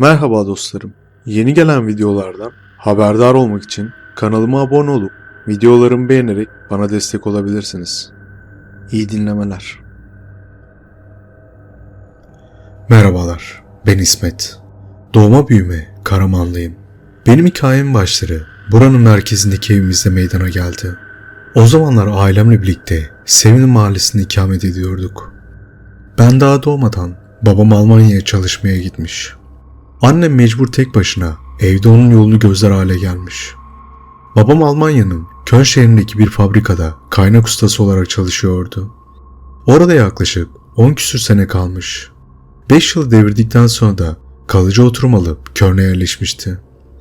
Merhaba dostlarım. Yeni gelen videolardan haberdar olmak için kanalıma abone olup videolarımı beğenerek bana destek olabilirsiniz. İyi dinlemeler. Merhabalar, ben İsmet. Doğma büyüme Karamanlıyım. Benim hikayem başları buranın merkezindeki evimizde meydana geldi. O zamanlar ailemle birlikte Sevin Mahallesi'nde ikamet ediyorduk. Ben daha doğmadan babam Almanya'ya çalışmaya gitmiş. Annem mecbur tek başına evde onun yolunu gözler hale gelmiş. Babam Almanya'nın Köln şehrindeki bir fabrikada kaynak ustası olarak çalışıyordu. Orada yaklaşık 10 küsür sene kalmış. 5 yıl devirdikten sonra da kalıcı oturum alıp Köln'e yerleşmişti.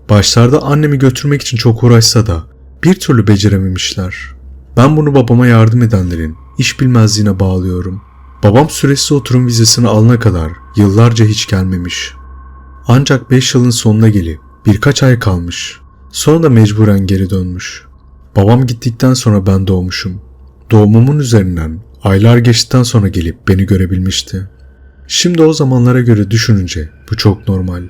Başlarda annemi götürmek için çok uğraşsa da bir türlü becerememişler. Ben bunu babama yardım edenlerin iş bilmezliğine bağlıyorum. Babam süresiz oturum vizesini alana kadar yıllarca hiç gelmemiş. Ancak 5 yılın sonuna gelip birkaç ay kalmış. Sonra da mecburen geri dönmüş. Babam gittikten sonra ben doğmuşum. Doğumumun üzerinden aylar geçtikten sonra gelip beni görebilmişti. Şimdi o zamanlara göre düşününce bu çok normal.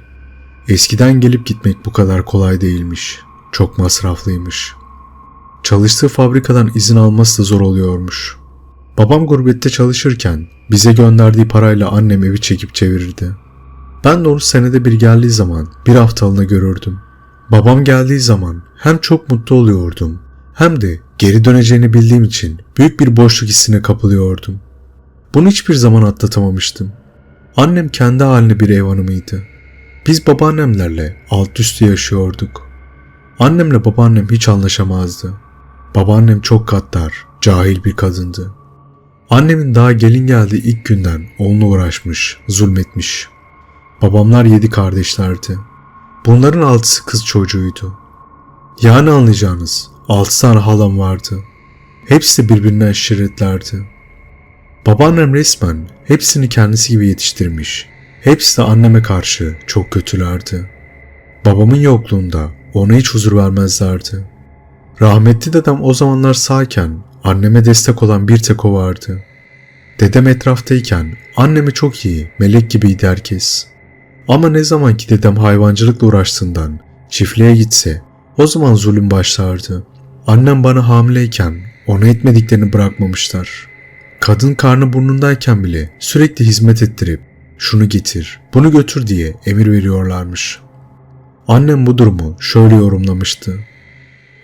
Eskiden gelip gitmek bu kadar kolay değilmiş. Çok masraflıymış. Çalıştığı fabrikadan izin alması da zor oluyormuş. Babam gurbette çalışırken bize gönderdiği parayla annem evi çekip çevirirdi. Ben de onu senede bir geldiği zaman bir haftalığına görürdüm. Babam geldiği zaman hem çok mutlu oluyordum hem de geri döneceğini bildiğim için büyük bir boşluk hissine kapılıyordum. Bunu hiçbir zaman atlatamamıştım. Annem kendi haline bir ev hanımıydı. Biz babaannemlerle alt üstü yaşıyorduk. Annemle babaannem hiç anlaşamazdı. Babaannem çok gaddar, cahil bir kadındı. Annemin daha gelin geldiği ilk günden onunla uğraşmış, zulmetmiş. Babamlar yedi kardeşlerdi. Bunların altısı kız çocuğuydu. Yani anlayacağınız altı tane halam vardı. Hepsi de birbirinden şirretlerdi. Babaannem resmen hepsini kendisi gibi yetiştirmiş. Hepsi de anneme karşı çok kötülerdi. Babamın yokluğunda ona hiç huzur vermezlerdi. Rahmetli dedem o zamanlar sağken anneme destek olan bir tek o vardı. Dedem etraftayken annemi çok iyi, melek gibiydi herkes. Ama ne zaman ki dedem hayvancılıkla uğraştığından çiftliğe gitse o zaman zulüm başlardı. Annem bana hamileyken ona etmediklerini bırakmamışlar. Kadın karnı burnundayken bile sürekli hizmet ettirip şunu getir, bunu götür diye emir veriyorlarmış. Annem bu durumu şöyle yorumlamıştı.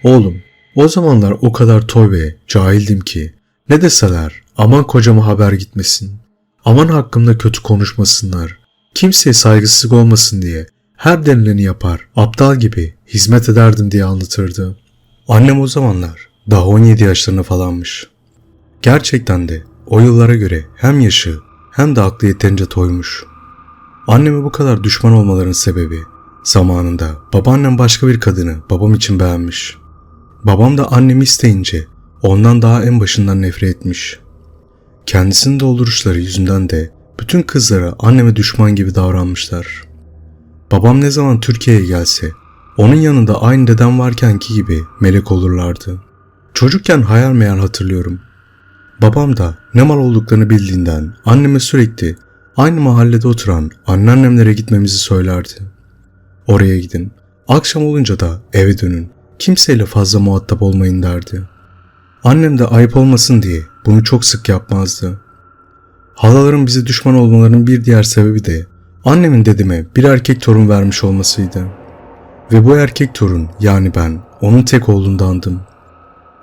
Oğlum, o zamanlar o kadar toy ve cahildim ki ne deseler aman kocama haber gitmesin. Aman hakkımda kötü konuşmasınlar. Kimseye saygısızlık olmasın diye her denileni yapar, aptal gibi hizmet ederdim diye anlatırdı. Annem o zamanlar daha 17 yaşlarına falanmış. Gerçekten de o yıllara göre hem yaşı hem de aklı yeterince toymuş. Anneme bu kadar düşman olmaların sebebi zamanında babaannem başka bir kadını babam için beğenmiş. Babam da annemi isteyince ondan daha en başından nefret etmiş. Kendisinin dolduruşları yüzünden de bütün kızlara anneme düşman gibi davranmışlar. Babam ne zaman Türkiye'ye gelse onun yanında aynı dedem varkenki gibi melek olurlardı. Çocukken hayal meyal hatırlıyorum. Babam da ne mal olduklarını bildiğinden anneme sürekli aynı mahallede oturan anneannemlere gitmemizi söylerdi. Oraya gidin. Akşam olunca da eve dönün. Kimseyle fazla muhatap olmayın derdi. Annem de ayıp olmasın diye bunu çok sık yapmazdı. Halaların bize düşman olmalarının bir diğer sebebi de annemin dedeme bir erkek torun vermiş olmasıydı. Ve bu erkek torun yani ben onun tek oğlundandım.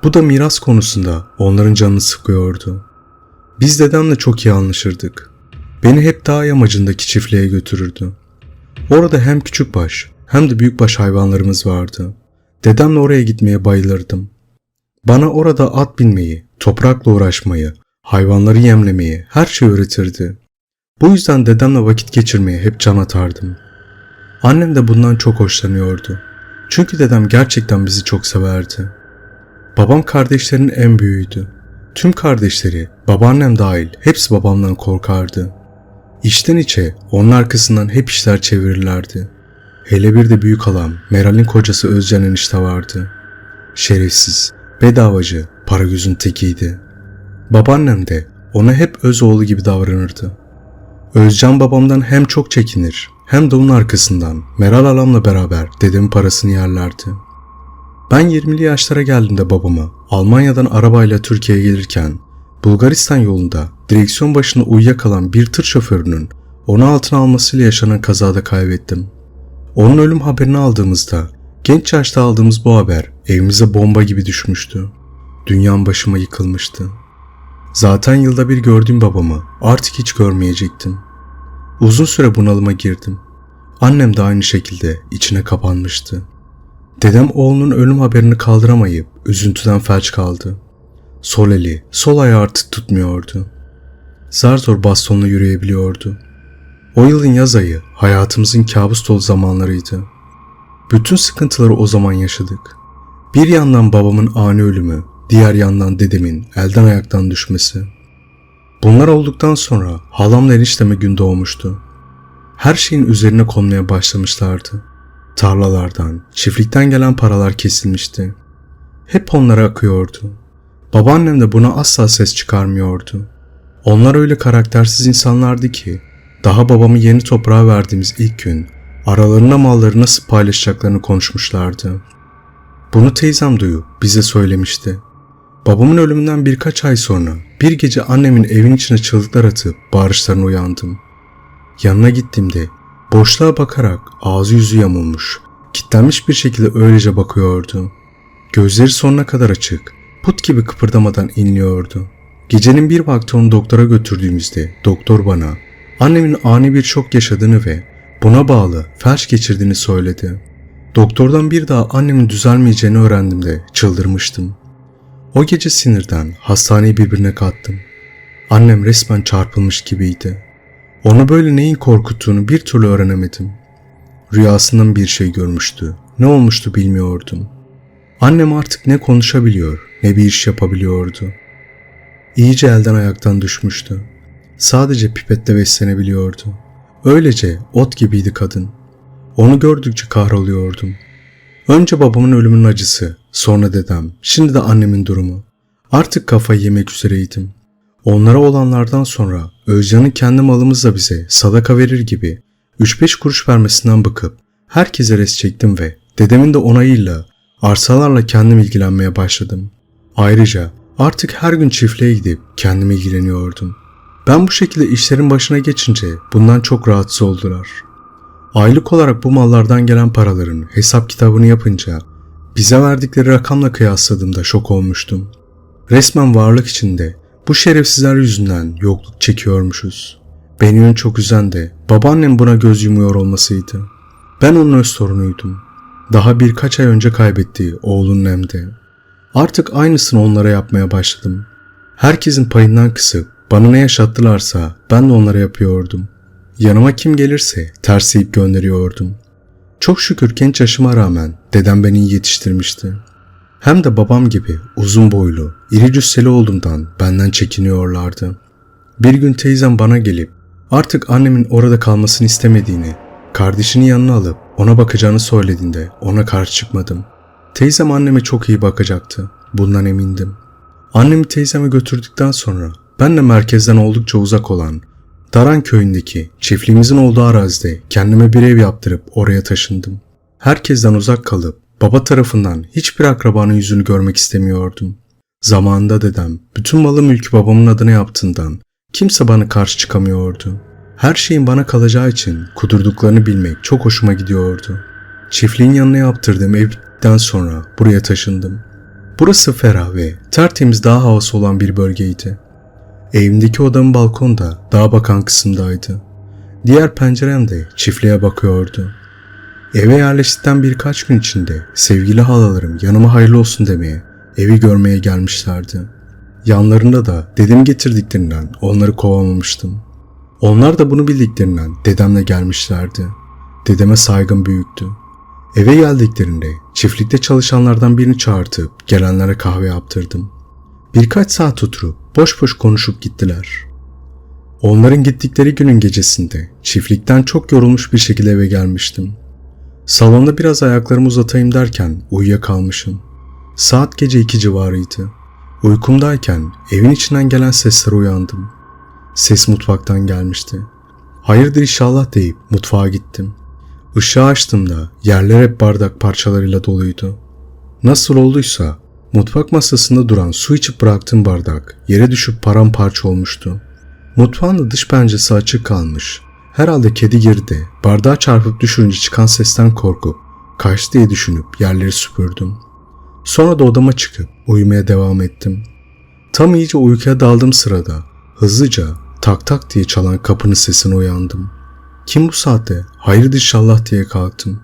Bu da miras konusunda onların canını sıkıyordu. Biz dedemle çok iyi anlaşırdık. Beni hep dağ yamacındaki çiftliğe götürürdü. Orada hem küçükbaş hem de büyükbaş hayvanlarımız vardı. Dedemle oraya gitmeye bayılırdım. Bana orada at binmeyi, toprakla uğraşmayı, hayvanları yemlemeyi, her şeyi öğretirdi. Bu yüzden dedemle vakit geçirmeye hep can atardım. Annem de bundan çok hoşlanıyordu. Çünkü dedem gerçekten bizi çok severdi. Babam kardeşlerin en büyüğüydü. Tüm kardeşleri, babaannem dahil hepsi babamdan korkardı. İçten içe onun arkasından hep işler çevirirlerdi. Hele bir de büyük halam Meral'in kocası Özcan enişte vardı. Şerefsiz, bedavacı, para gözün tekiydi. Babaannem de ona hep öz oğlu gibi davranırdı. Özcan babamdan hem çok çekinir hem de onun arkasından Meral Alam'la beraber dedemin parasını yerlerdi. Ben 20'li yaşlara geldiğimde babamı Almanya'dan arabayla Türkiye'ye gelirken Bulgaristan yolunda direksiyon başında uyuyakalan bir tır şoförünün onu altına almasıyla yaşanan kazada kaybettim. Onun ölüm haberini aldığımızda genç yaşta aldığımız bu haber evimize bomba gibi düşmüştü. Dünyam başıma yıkılmıştı. Zaten yılda bir gördüğüm babamı artık hiç görmeyecektim. Uzun süre bunalıma girdim. Annem de aynı şekilde içine kapanmıştı. Dedem oğlunun ölüm haberini kaldıramayıp üzüntüden felç kaldı. Sol eli, sol ayağı artık tutmuyordu. Zar zor bastonla yürüyebiliyordu. O yılın yaz ayı hayatımızın kabus dolu zamanlarıydı. Bütün sıkıntıları o zaman yaşadık. Bir yandan babamın ani ölümü, diğer yandan dedemin elden ayaktan düşmesi. Bunlar olduktan sonra halamla enişteme gün doğmuştu. Her şeyin üzerine konmaya başlamışlardı. Tarlalardan, çiftlikten gelen paralar kesilmişti. Hep onlara akıyordu. Babaannem de buna asla ses çıkarmıyordu. Onlar öyle karaktersiz insanlardı ki daha babamı yeni toprağa verdiğimiz ilk gün aralarında malları nasıl paylaşacaklarını konuşmuşlardı. Bunu teyzem duyup bize söylemişti. Babamın ölümünden birkaç ay sonra bir gece annemin evin içine çığlıklar atıp bağırışlarına uyandım. Yanına gittiğimde boşluğa bakarak ağzı yüzü yamulmuş, kitlenmiş bir şekilde öylece bakıyordu. Gözleri sonuna kadar açık, put gibi kıpırdamadan inliyordu. Gecenin bir vakti onu doktora götürdüğümüzde doktor bana annemin ani bir şok yaşadığını ve buna bağlı felç geçirdiğini söyledi. Doktordan bir daha annemin düzelmeyeceğini öğrendiğimde çıldırmıştım. O gece sinirden hastaneyi birbirine kattım. Annem resmen çarpılmış gibiydi. Onu böyle neyin korkuttuğunu bir türlü öğrenemedim. Rüyasından bir şey görmüştü. Ne olmuştu bilmiyordum. Annem artık ne konuşabiliyor ne bir iş yapabiliyordu. İyice elden ayaktan düşmüştü. Sadece pipetle beslenebiliyordu. Öylece ot gibiydi kadın. Onu gördükçe kahroluyordum. Önce babamın ölümünün acısı, sonra dedem, şimdi de annemin durumu. Artık kafayı yemek üzereydim. Onlara olanlardan sonra Özcan'ın kendi malımızla bize sadaka verir gibi 3-5 kuruş vermesinden bıkıp herkese res çektim ve dedemin de onayıyla arsalarla kendim ilgilenmeye başladım. Ayrıca artık her gün çiftliğe gidip kendim ilgileniyordum. Ben bu şekilde işlerin başına geçince bundan çok rahatsız oldular. Aylık olarak bu mallardan gelen paraların hesap kitabını yapınca bize verdikleri rakamla kıyasladığımda şok olmuştum. Resmen varlık içinde bu şerefsizler yüzünden yokluk çekiyormuşuz. Beni en çok üzen de babaannem buna göz yumuyor olmasıydı. Ben onun öz sorunuydum. Daha birkaç ay önce kaybettiği oğlunun hem de. Artık aynısını onlara yapmaya başladım. Herkesin payından kısıp bana ne yaşattılarsa ben de onlara yapıyordum. Yanıma kim gelirse tersleyip gönderiyordum. Çok şükür genç yaşıma rağmen dedem beni yetiştirmişti. Hem de babam gibi uzun boylu, iri cüsseli olduğumdan benden çekiniyorlardı. Bir gün teyzem bana gelip artık annemin orada kalmasını istemediğini, kardeşini yanına alıp ona bakacağını söylediğinde ona karşı çıkmadım. Teyzem anneme çok iyi bakacaktı. Bundan emindim. Annemi teyzeme götürdükten sonra ben de merkezden oldukça uzak olan Daran köyündeki çiftliğimizin olduğu arazide kendime bir ev yaptırıp oraya taşındım. Herkesten uzak kalıp baba tarafından hiçbir akrabanın yüzünü görmek istemiyordum. Zamanında dedem bütün malı mülkü babamın adına yaptığından kimse bana karşı çıkamıyordu. Her şeyin bana kalacağı için kudurduklarını bilmek çok hoşuma gidiyordu. Çiftliğin yanına yaptırdığım ev bittikten sonra buraya taşındım. Burası ferah ve tertemiz dağ havası olan bir bölgeydi. Evimdeki odamın balkonda dağa bakan kısımdaydı. Diğer pencerem de çiftliğe bakıyordu. Eve yerleştikten birkaç gün içinde sevgili halalarım yanıma hayırlı olsun demeye, evi görmeye gelmişlerdi. Yanlarında da dedem getirdiklerinden onları kovamamıştım. Onlar da bunu bildiklerinden dedemle gelmişlerdi. Dedeme saygım büyüktü. Eve geldiklerinde çiftlikte çalışanlardan birini çağırtıp gelenlere kahve yaptırdım. Birkaç saat oturup boş boş konuşup gittiler. Onların gittikleri günün gecesinde çiftlikten çok yorulmuş bir şekilde eve gelmiştim. Salonda biraz ayaklarımı uzatayım derken uyuyakalmışım. Saat gece iki civarıydı. Uykumdayken evin içinden gelen seslere uyandım. Ses mutfaktan gelmişti. hayırdır inşallah deyip mutfağa gittim. Işığı açtığımda yerler hep bardak parçalarıyla doluydu. Nasıl olduysa mutfak masasında duran su içip bıraktığım bardak yere düşüp paramparça olmuştu. Mutfağın da dış penceresi açık kalmış. Herhalde kedi girdi. Bardağı çarpıp düşürünce çıkan sesten korkup kaçtı diye düşünüp yerleri süpürdüm. Sonra da odama çıkıp uyumaya devam ettim. Tam iyice uykuya daldığım sırada hızlıca tak tak diye çalan kapının sesine uyandım. Kim bu saatte? Hayırdır inşallah diye kalktım.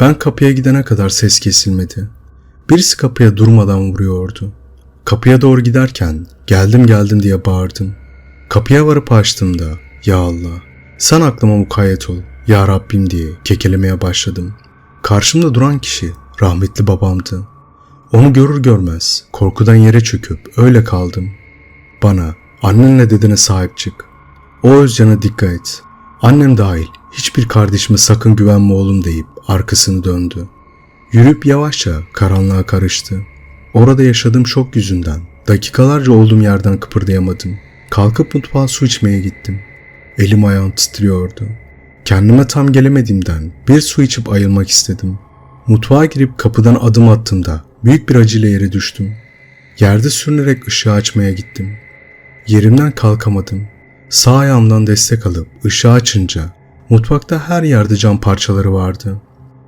Ben kapıya gidene kadar ses kesilmedi. Birisi kapıya durmadan vuruyordu. Kapıya doğru giderken geldim geldim diye bağırdım. Kapıya varıp açtığımda ya Allah sen aklıma mukayyet ol ya Rabbim diye kekelemeye başladım. Karşımda duran kişi rahmetli babamdı. Onu görür görmez korkudan yere çöküp öyle kaldım. Bana annenle dedene sahip çık. O Özcan'a dikkat et. Annem dahil hiçbir kardeşime sakın güvenme oğlum deyip arkasını döndü. Yürüyüp yavaşça karanlığa karıştı. Orada yaşadığım şok yüzünden dakikalarca olduğum yerden kıpırdayamadım. Kalkıp mutfağa su içmeye gittim. Elim ayağım titriyordu. Kendime tam gelemediğimden bir su içip ayılmak istedim. Mutfağa girip kapıdan adım attığımda büyük bir acıyla yere düştüm. Yerde sürünerek ışığı açmaya gittim. Yerimden kalkamadım. Sağ ayağımdan destek alıp ışığı açınca mutfakta her yerde cam parçaları vardı.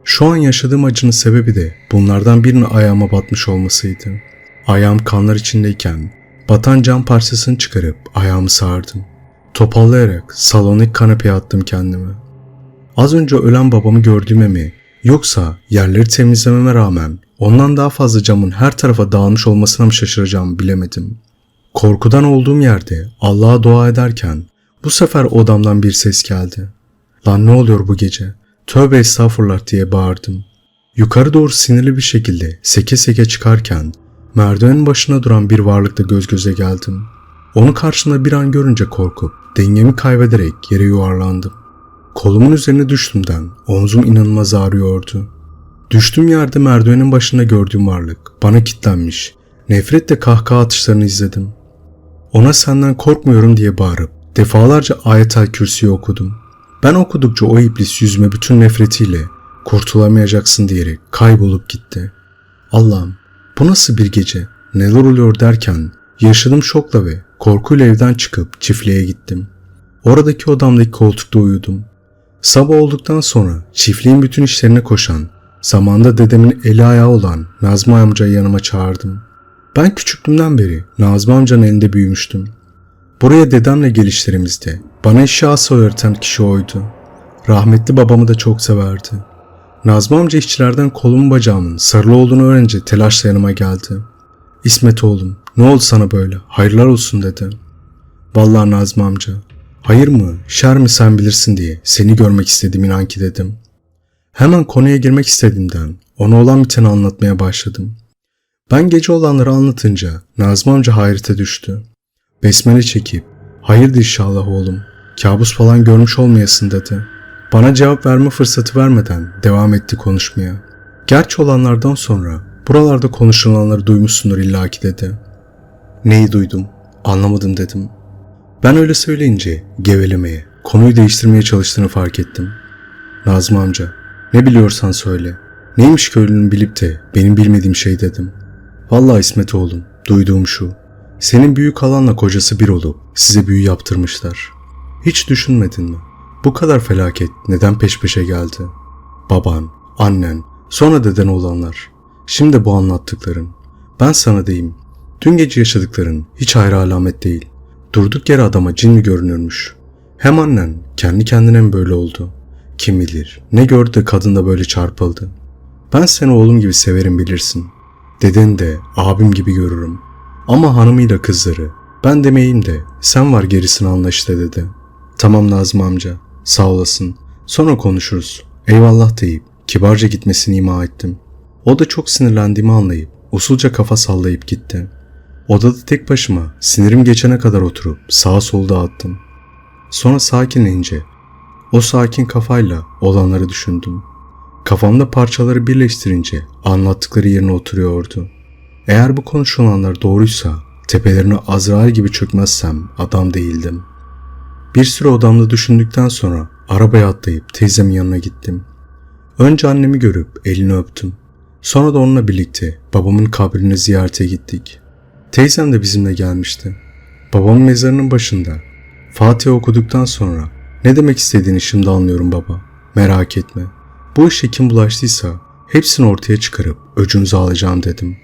Şu an yaşadığım acının sebebi de bunlardan birinin ayağıma batmış olmasıydı. Ayağım kanlar içindeyken batan cam parçasını çıkarıp ayağımı sardım. Topallayarak salondaki kanepeye attım kendimi. Az önce ölen babamı gördüğüme mi yoksa yerleri temizlememe rağmen ondan daha fazla camın her tarafa dağılmış olmasına mı şaşıracağımı bilemedim. Korkudan olduğum yerde Allah'a dua ederken bu sefer odamdan bir ses geldi. Lan ne oluyor bu gece? Tövbe estağfurullah diye bağırdım. Yukarı doğru sinirli bir şekilde seke seke çıkarken merdivenin başına duran bir varlıkla göz göze geldim. Onu karşımda bir an görünce korkup dengemi kaybederek yere yuvarlandım. Kolumun üzerine düştüğümden omzum inanılmaz ağrıyordu. Düştüğüm yerde merdivenin başında gördüğüm varlık bana kilitlenmiş. Nefretle kahkaha atışlarını izledim. Ona senden korkmuyorum diye bağırıp defalarca ayetel kürsüyü okudum. Ben okudukça o iblis yüzüme bütün nefretiyle kurtulamayacaksın diyerek kaybolup gitti. Allah'ım bu nasıl bir gece neler oluyor derken yaşadığım şokla ve korkuyla evden çıkıp çiftliğe gittim. Oradaki odamdaki koltukta uyudum. Sabah olduktan sonra çiftliğin bütün işlerine koşan, zamanda dedemin eli ayağı olan Nazmi amcayı yanıma çağırdım. Ben küçüklüğümden beri Nazmi amcanın elinde büyümüştüm. Buraya dedemle gelişlerimizde bana eşyası öğreten kişi oydu. Rahmetli babamı da çok severdi. Nazmi amca işçilerden kolumun bacağımın sarılı olduğunu öğrenince telaşla yanıma geldi. İsmet oğlum ne oldu sana böyle hayırlar olsun dedi. Vallahi Nazmi amca hayır mı şer mi sen bilirsin diye seni görmek istedim inan ki dedim. Hemen konuya girmek istediğimden ona olan biteni anlatmaya başladım. Ben gece olanları anlatınca Nazmi amca hayrete düştü. Besmele çekip hayırdır inşallah oğlum kabus falan görmüş olmayasın dedi. Bana cevap verme fırsatı vermeden devam etti konuşmaya. Gerçi olanlardan sonra buralarda konuşulanları duymuşsundur illaki dedi. Neyi duydum? Anlamadım dedim. Ben öyle söyleyince gevelemeye, konuyu değiştirmeye çalıştığını fark ettim. Nazmi amca, ne biliyorsan söyle. Neymiş köylünün bilip de benim bilmediğim şey dedim. Vallahi İsmet oğlum, duyduğum şu. Senin büyük halanla kocası bir olup size büyü yaptırmışlar. Hiç düşünmedin mi? Bu kadar felaket neden peş peşe geldi? Baban, annen, sonra deden olanlar. Şimdi bu anlattıkların. Ben sana diyeyim. Dün gece yaşadıkların hiç hayra alamet değil. Durduk yere adama cin mi görünürmüş? Hem annen kendi kendine mi böyle oldu? Kim bilir ne gördü kadın da böyle çarpıldı. Ben seni oğlum gibi severim bilirsin. Deden de abim gibi görürüm. Ama hanımıyla kızları ben demeyeyim de sen var gerisini anla işte dedi. Tamam Nazım amca sağ olasın sonra konuşuruz. Eyvallah deyip kibarca gitmesini ima ettim. O da çok sinirlendiğimi anlayıp usulca kafa sallayıp gitti. Odada tek başıma sinirim geçene kadar oturup sağa solda attım. Sonra sakinleyince o sakin kafayla olanları düşündüm. Kafamda parçaları birleştirince anlattıkları yerine oturuyordu. Eğer bu konuşulanlar doğruysa tepelerine Azrail gibi çökmezsem adam değildim. Bir süre odamda düşündükten sonra arabaya atlayıp teyzemin yanına gittim. Önce annemi görüp elini öptüm. Sonra da onunla birlikte babamın kabrini ziyarete gittik. Teyzem de bizimle gelmişti. Babamın mezarının başında Fatiha okuduktan sonra ne demek istediğini şimdi anlıyorum baba. Merak etme. Bu işe kim bulaştıysa hepsini ortaya çıkarıp öcünüzü alacağım dedim.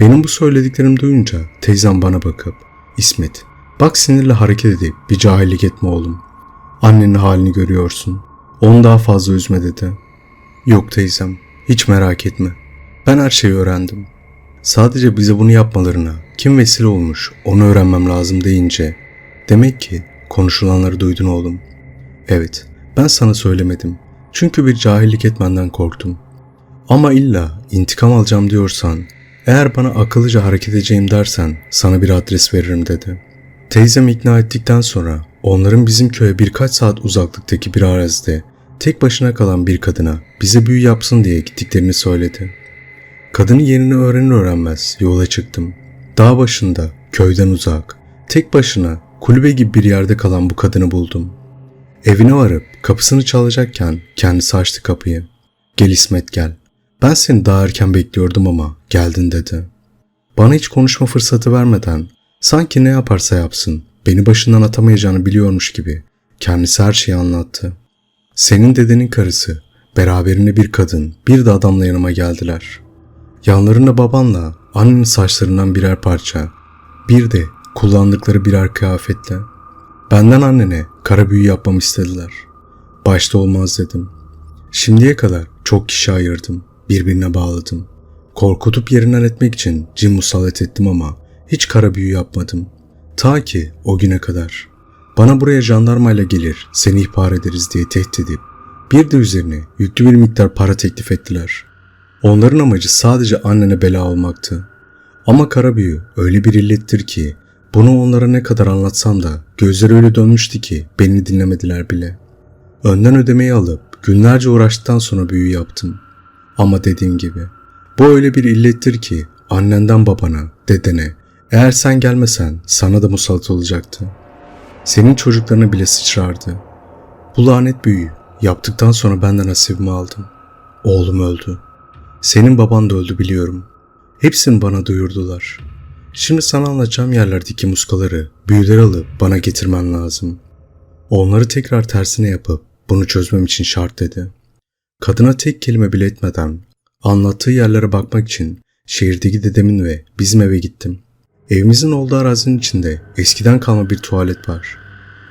Benim bu söylediklerimi duyunca teyzem bana bakıp İsmet bak sinirle hareket edip bir cahillik etme oğlum. Annenin halini görüyorsun. Onu daha fazla üzme dedi. Yok teyzem hiç merak etme. Ben her şeyi öğrendim. Sadece bize bunu yapmalarına kim vesile olmuş onu öğrenmem lazım deyince demek ki konuşulanları duydun oğlum. Evet ben sana söylemedim. Çünkü bir cahillik etmenden korktum. Ama illa intikam alacağım diyorsan, eğer bana akıllıca hareket edeceğim dersen sana bir adres veririm dedi. Teyzem ikna ettikten sonra onların bizim köye birkaç saat uzaklıktaki bir arazide tek başına kalan bir kadına bize büyü yapsın diye gittiklerini söyledi. Kadının yerini öğrenir öğrenmez yola çıktım. Dağ başında, köyden uzak, tek başına kulübe gibi bir yerde kalan bu kadını buldum. Evine varıp kapısını çalacakken kendisi açtı kapıyı. Gel İsmet gel. Ben seni daha erken bekliyordum ama geldin dedi. Bana hiç konuşma fırsatı vermeden sanki ne yaparsa yapsın beni başından atamayacağını biliyormuş gibi kendisi her şeyi anlattı. Senin dedenin karısı, beraberinde bir kadın, bir de adamla yanıma geldiler. Yanlarında babanla annenin saçlarından birer parça, bir de kullandıkları birer kıyafetle. Benden annene kara büyü yapmamı istediler. Başta olmaz dedim. Şimdiye kadar çok kişi ayırdım, birbirine bağladım. Korkutup yerinden etmek için cin musallat ettim ama hiç kara büyü yapmadım. Ta ki o güne kadar. Bana buraya jandarmayla gelir, seni ihbar ederiz diye tehdit edip bir de üzerine yüklü bir miktar para teklif ettiler. Onların amacı sadece annene bela olmaktı. Ama kara büyü öyle bir illettir ki bunu onlara ne kadar anlatsam da gözleri öyle dönmüştü ki beni dinlemediler bile. Önden ödemeyi alıp günlerce uğraştıktan sonra büyü yaptım. Ama dediğim gibi bu öyle bir illettir ki annenden babana, dedene eğer sen gelmesen sana da musallat olacaktı. Senin çocuklarına bile sıçrardı. Bu lanet büyüyü yaptıktan sonra benden nasibimi aldım. Oğlum öldü. Senin baban da öldü biliyorum. Hepsini bana duyurdular. Şimdi sana anlatacağım yerlerdeki muskaları, büyüleri alıp bana getirmen lazım. Onları tekrar tersine yapıp bunu çözmem için şart dedi. Kadına tek kelime bile etmeden anlattığı yerlere bakmak için şehirdeki dedemin ve bizim eve gittim. Evimizin olduğu arazinin içinde eskiden kalma bir tuvalet var.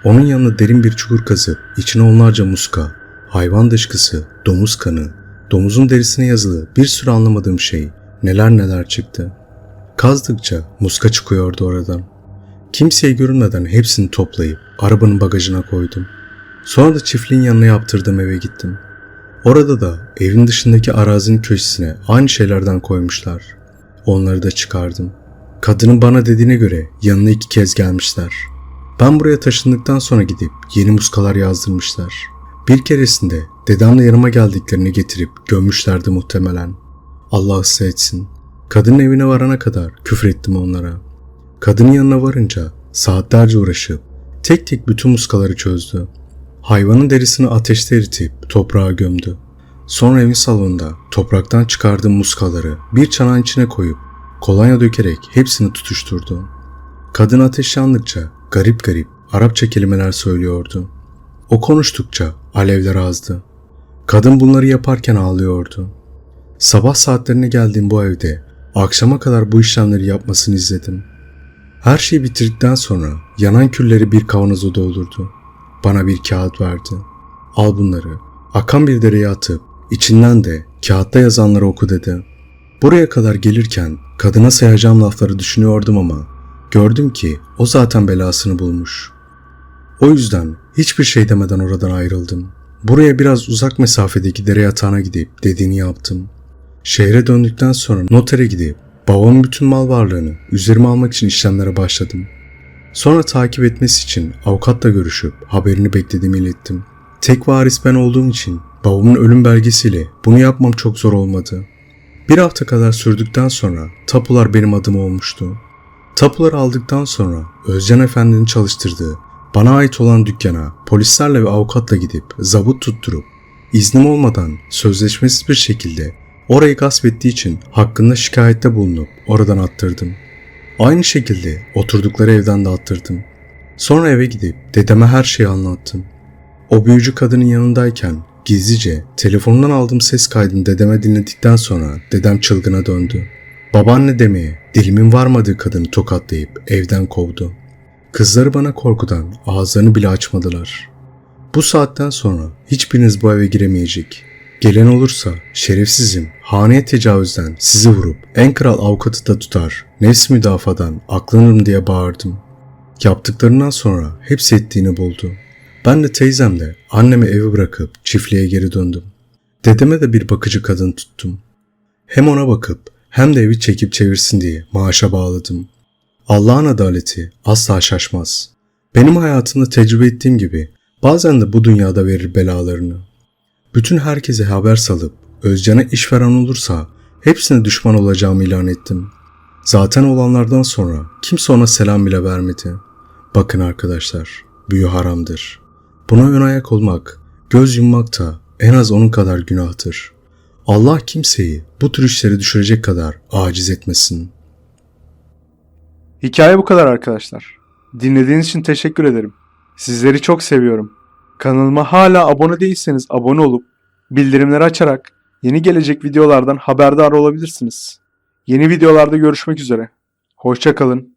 Onun yanına derin bir çukur kazıp içine onlarca muska, hayvan dışkısı, domuz kanı, domuzun derisine yazılı bir sürü anlamadığım şey neler neler çıktı. Kazdıkça muska çıkıyordu oradan. Kimseye görünmeden hepsini toplayıp arabanın bagajına koydum. Sonra da çiftliğin yanına yaptırdığım eve gittim. Orada da evin dışındaki arazinin köşesine aynı şeylerden koymuşlar. Onları da çıkardım. Kadının bana dediğine göre yanına iki kez gelmişler. Ben buraya taşındıktan sonra gidip yeni muskalar yazdırmışlar. Bir keresinde dedemle yanıma geldiklerini getirip gömmüşlerdi muhtemelen. Allah ıslah etsin. Kadının evine varana kadar küfrettim onlara. Kadının yanına varınca saatlerce uğraşıp tek tek bütün muskaları çözdü. Hayvanın derisini ateşte eritip toprağa gömdü. Sonra evin salonunda topraktan çıkardığım muskaları bir çanağın içine koyup kolonya dökerek hepsini tutuşturdu. Kadın ateş yandıkça garip garip Arapça kelimeler söylüyordu. O konuştukça alevler azdı. Kadın bunları yaparken ağlıyordu. Sabah saatlerine geldiğim bu evde akşama kadar bu işlemleri yapmasını izledim. Her şeyi bitirdikten sonra yanan külleri bir kavanoza doldurdu. Bana bir kağıt verdi. Al bunları. Akan bir dereye atıp içinden de kağıtta yazanları oku dedi. Buraya kadar gelirken kadına sayacağım lafları düşünüyordum ama gördüm ki o zaten belasını bulmuş. O yüzden hiçbir şey demeden oradan ayrıldım. Buraya biraz uzak mesafedeki dere yatağına gidip dediğini yaptım. Şehre döndükten sonra notere gidip babamın bütün mal varlığını üzerime almak için işlemlere başladım. Sonra takip etmesi için avukatla görüşüp haberini beklediğimi ilettim. Tek varis ben olduğum için babamın ölüm belgesiyle bunu yapmam çok zor olmadı. Bir hafta kadar sürdükten sonra tapular benim adım olmuştu. Tapuları aldıktan sonra Özcan Efendi'nin çalıştırdığı bana ait olan dükkana polislerle ve avukatla gidip zabıt tutturup iznim olmadan sözleşmesiz bir şekilde orayı gasp ettiği için hakkında şikayette bulunup oradan attırdım. Aynı şekilde oturdukları evden de attırdım. Sonra eve gidip dedeme her şeyi anlattım. O büyücü kadının yanındayken gizlice telefonundan aldığım ses kaydını dedeme dinledikten sonra dedem çılgına döndü. Babaanne demeye dilimin varmadığı kadını tokatlayıp evden kovdu. Kızları bana korkudan ağızlarını bile açmadılar. Bu saatten sonra hiçbiriniz bu eve giremeyecek. Gelen olursa şerefsizim, haneye tecavüzden sizi vurup en kral avukatı da tutar, nefs müdafadan aklanırım diye bağırdım. Yaptıklarından sonra hepsi ettiğini buldu. Ben de teyzemle annemi evi bırakıp çiftliğe geri döndüm. Dedeme de bir bakıcı kadın tuttum. Hem ona bakıp hem de evi çekip çevirsin diye maaşa bağladım. Allah'ın adaleti asla şaşmaz. Benim hayatımda tecrübe ettiğim gibi bazen de bu dünyada verir belalarını. Bütün herkese haber salıp Özcan'a işveren olursa hepsine düşman olacağımı ilan ettim. Zaten olanlardan sonra kimse ona selam bile vermedi. Bakın arkadaşlar, büyü haramdır. Buna ön ayak olmak, göz yummak da en az onun kadar günahtır. Allah kimseyi bu tür işleri düşürecek kadar aciz etmesin. Hikaye bu kadar arkadaşlar. Dinlediğiniz için teşekkür ederim. Sizleri çok seviyorum. Kanalıma hala abone değilseniz abone olup bildirimleri açarak yeni gelecek videolardan haberdar olabilirsiniz. Yeni videolarda görüşmek üzere. Hoşça kalın.